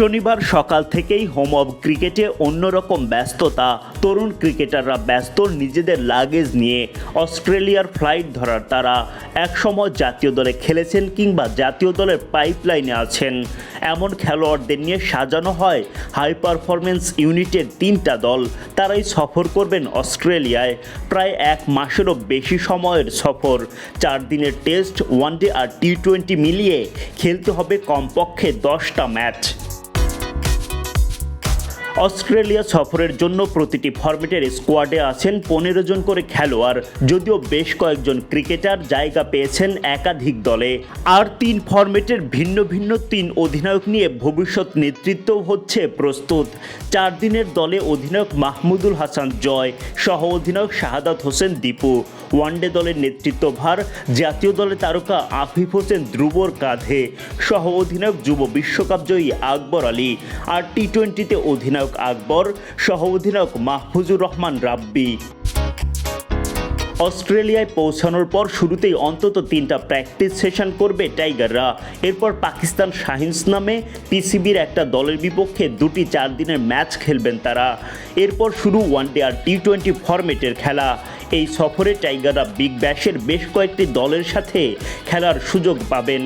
শনিবার সকাল থেকেই হোম অব ক্রিকেটে অন্যরকম ব্যস্ততা। তরুণ ক্রিকেটাররা ব্যস্ত নিজেদের লাগেজ নিয়ে অস্ট্রেলিয়ার ফ্লাইট ধরার তারা একসময় জাতীয় দলে খেলেছেন কিংবা জাতীয় দলের পাইপলাইনে আছেন। এমন খেলোয়াড়দের নিয়ে সাজানো হয় হাই পারফরমেন্স ইউনিটের তিনটা দল। তারাই সফর করবেন অস্ট্রেলিয়ায়। প্রায় এক মাসেরও বেশি সময়ের সফর। চার দিনের টেস্ট ওয়ানডে আর টি টোয়েন্টি মিলিয়ে খেলতে হবে কমপক্ষে দশটা ম্যাচ অস্ট্রেলিয়া সফরের জন্য প্রতিটি ফরম্যাটের স্কোয়াডে আছেন পনেরো জন করে খেলোয়াড়, যদিও বেশ কয়েকজন ক্রিকেটার জায়গা পেয়েছেন একাধিক দলে। আর তিন ফরম্যাটের ভিন্ন ভিন্ন তিন অধিনায়ক নিয়ে ভবিষ্যৎ নেতৃত্ব হচ্ছে প্রস্তুত। চার দিনের দলে অধিনায়ক মাহমুদুল হাসান জয়, সহ অধিনায়ক শাহাদাত হোসেন দীপু। ওয়ানডে দলের নেতৃত্বভার জাতীয় দলের তারকা আফিফ হোসেন ধ্রুবর কাঁধে, সহ অধিনায়ক যুব বিশ্বকাপ জয়ী আকবর আলী। আর টি টোয়েন্টিতে অধিনায়ক আকবর সহ অধিনায়ক মাহফুজুর রহমান রাব্বি। অস্ট্রেলিয়ায় পৌঁছানোর পর শুরুতেই অন্তত তিনটা প্র্যাকটিস সেশন করবে টাইগাররা। এরপর পাকিস্তান শাহিনস নামে পিসিবির একটা দলের বিপক্ষে দুটি চার দিনের ম্যাচ খেলবেন তারা। এরপর শুরু ওয়ানডে আর টি টোয়েন্টি ফরম্যাটের খেলা। এই সফরে টাইগাররা বিগ ব্যাশের বেশ কয়েকটি দলের সাথে খেলার সুযোগ পাবেন।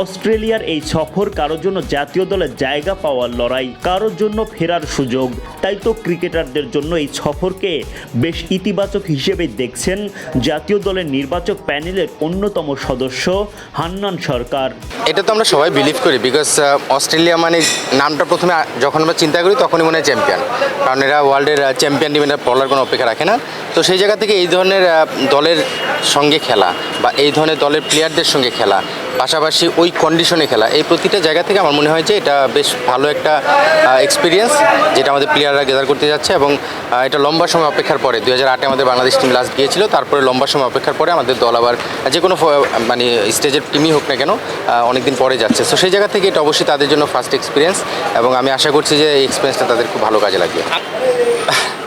অস্ট্রেলিয়ার এই সফর কারোর জন্য জাতীয় দলে জায়গা পাওয়ার লড়াই, কারোর জন্য ফেরার সুযোগ। তাই তো ক্রিকেটারদের জন্য এই সফরকে বেশ ইতিবাচক হিসেবে দেখছেন জাতীয় দলের নির্বাচক প্যানেলের অন্যতম সদস্য হান্নান সরকার। এটা তো আমরা সবাই বিলিভ করি বিকজ অস্ট্রেলিয়া মানে নামটা প্রথমে যখন আমরা চিন্তা করি তখনই মনে হয় চ্যাম্পিয়ন কারণ এরা ওয়ার্ল্ডের চ্যাম্পিয়ন টিমের বলার কোনো অপেক্ষা রাখে না। তো সেই জায়গা থেকে এই ধরনের দলের সঙ্গে খেলা বা এই ধরনের দলের প্লেয়ারদের সঙ্গে খেলা পাশাপাশি ওই কন্ডিশনে খেলা। এই প্রতিটা জায়গা থেকে আমার মনে হয় যে এটা বেশ ভালো একটা এক্সপিরিয়েন্স যেটা আমাদের প্লেয়াররা গেদার করতে যাচ্ছে এবং এটা লম্বা সময় অপেক্ষার পরে দুই হাজার আটে আমাদের বাংলাদেশ টিম লাস্ট গিয়েছিল তারপরে লম্বা সময় অপেক্ষার পরে আমাদের দল আবার যে কোনো মানে স্টেজের টিমই হোক না কেন অনেকদিন পরে যাচ্ছে। সো সেই জায়গা থেকে এটা অবশ্যই তাদের জন্য ফার্স্ট এক্সপিরিয়েন্স এবং আমি আশা করছি যে এই এক্সপিরিয়েন্সটা তাদের খুব ভালো কাজে লাগবে।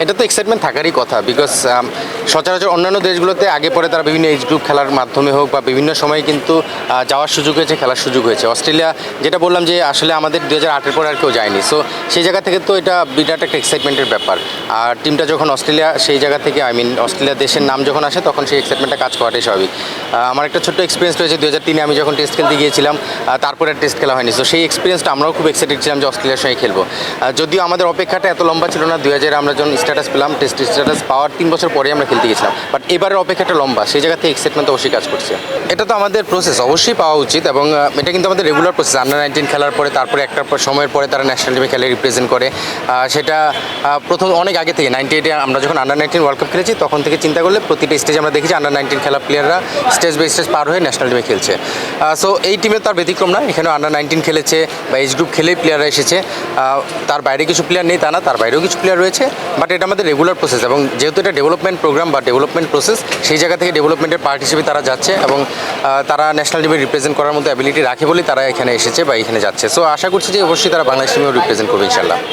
এটা তো এক্সাইটমেন্ট থাকারই কথা বিকজ সচরাচর অন্যান্য দেশগুলোতে আগে পরে তারা বিভিন্ন এজ গ্রুপ খেলার মাধ্যমে হোক বা বিভিন্ন সময় কিন্তু আহ, যাওয়ার সুযোগ হয়েছে, খেলার সুযোগ হয়েছে। অস্ট্রেলিয়া যেটা বললাম যে আসলে আমাদের দু হাজার আটের পরে আর কেউ যায়নি। সো সেই জায়গা থেকে তো এটা বিরাট একটা এক্সাইটমেন্টের ব্যাপার। আর টিমটা যখন অস্ট্রেলিয়া, সেই জায়গা থেকে আই মিন অস্ট্রেলিয়া দেশের নাম যখন আসে, তখন সেই এক্সাইটমেন্টটা কাজ করাটাই স্বাভাবিক। আমার একটা ছোট্ট এক্সপিরিয়েন্স রয়েছে দু হাজার তিনে আমি যখন টেস্ট খেলতে গিয়েছিলাম তারপরে টেস্ট খেলা হয়নি। সো সেই এক্সপিরিয়েন্সটা আমরাও খুব এক্সাইটেড ছিলাম যে অস্ট্রেলিয়ার সঙ্গে খেলব। যদিও আমাদের অপেক্ষাটা এত লম্বা ছিল না দুই হাজারে আমরা যখন স্ট্যাটাস পেলাম টেস্ট স্ট্যাটাস পাওয়ার তিন বছর পরে আমরা খেলতে গেছিলাম বাট এবারের অপেক্ষাটা লম্বা, সেই জায়গা থেকে এক্সাইটমেন্ট অবশ্যই কাজ করছে। এটা তো আমাদের প্রসেস অবশ্যই পাওয়া উচিত এবং এটা কিন্তু আমাদের রেগুলার প্রসেস আন্ডার নাইনটিন খেলার পরে, তারপরে একটা সময়ের পরে তারা ন্যাশনাল টিমে খেলে রিপ্রেজেন্ট করে। সেটা প্রথম অনেক আগে থেকে নাইনটি এইটে আমরা যখন আন্ডার নাইনটিন ওয়ার্ল্ড কাপ খেলেছি, তখন থেকে চিন্তা করলে প্রতিটা স্টেজে আমরা দেখেছি আন্ডার নাইনটিন খেলা প্লেয়াররা স্টেজ বাই স্টেজ পার হয়ে ন্যাশনাল টিমে খেলছে। সো এই টিমে তার ব্যতিক্রম না এখানে আন্ডার নাইনটিন খেলেছে বা এজ গ্রুপ খেলেই প্লেয়াররা এসেছে। তার বাইরে কিছু প্লেয়ার নেই, তা না, তার বাইরেও কিছু প্লেয়ার রয়েছে বাট এটা আমাদের রেগুলার প্রসেস এবং যেহেতু এটা ডেভেলপমেন্ট প্রোগ্রাম বা ডেভেলপমেন্ট প্রসেস সেই জায়গা থেকে ডেভেলপমেন্টের পার্ট হিসেবে তারা যাচ্ছে এবং তারা ন্যাশনাল টিমে রিপ্রেজেন্ট করার মতো অ্যাবিলিটি রাখে বলে তারা এখানে এসেছে বা এখানে যাচ্ছে। সো আশা করছি যে অবশ্যই তারা বাংলাদেশ টিমেও রিপ্রেজেন্ট করবে ইনশাল্লাহ